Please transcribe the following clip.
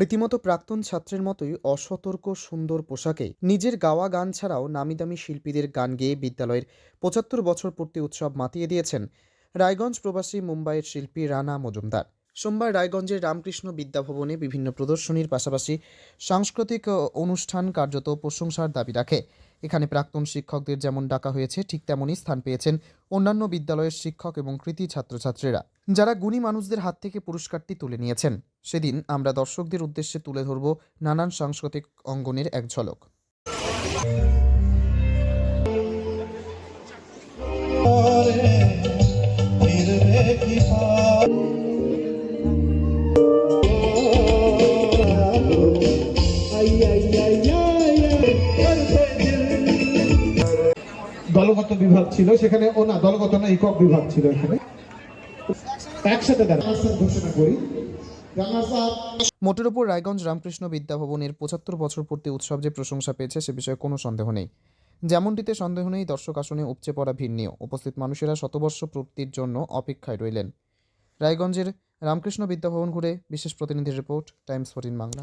রীতিমতো প্রাক্তন ছাত্রের মতোই অসতর্ক, সুন্দর পোশাকে নিজের গাওয়া গান ছাড়াও নামিদামি শিল্পীদের গান গেয়ে বিদ্যালয়ের পঁচাত্তর বছর পূর্তি উৎসব মাতিয়ে দিয়েছেন রায়গঞ্জ প্রবাসী মুম্বাইয়ের শিল্পী রানা মজুমদার। সোমবার রায়গঞ্জের রামকৃষ্ণ বিদ্যাভবনে বিভিন্ন প্রদর্শনীর পাশাপাশি সাংস্কৃতিক অনুষ্ঠান কার্যত প্রশংসার দাবি রাখে। এখানে প্রাক্তন শিক্ষকদের যেমন ডাকা হয়েছে, ঠিক তেমনই স্থান পেয়েছেন অন্যান্য বিদ্যালয়ের শিক্ষক এবং কৃতি ছাত্রছাত্রীরা, যারা গুণী মানুষদের হাত থেকে পুরস্কারটি তুলে নিয়েছেন। সেদিন আমরা দর্শকদের উদ্দেশ্যে তুলে ধরব নানান সাংস্কৃতিক অঙ্গনের এক ঝলক। দলগত বিভাগ ছিল, সেখানে ও না, দলগত না, একক বিভাগ ছিল এখানে। একসাথে ঘোষণা করি। মোটের ওপর রায়গঞ্জ রামকৃষ্ণ বিদ্যাভবনের পঁচাত্তর বছর পূর্তি উৎসব যে প্রশংসা পেয়েছে, সে বিষয়ে কোনো সন্দেহ নেই। যেমনটিতে সন্দেহ নেই, দর্শক আসনে উপচে পড়া ভিড় নিয়েও উপস্থিত মানুষেরা শতবর্ষ পূর্তির জন্য অপেক্ষায় রইলেন। রায়গঞ্জের রামকৃষ্ণ বিদ্যাভবন ঘুরে বিশেষ প্রতিনিধির রিপোর্ট, টাইমস ফোর্টিন বাংলা।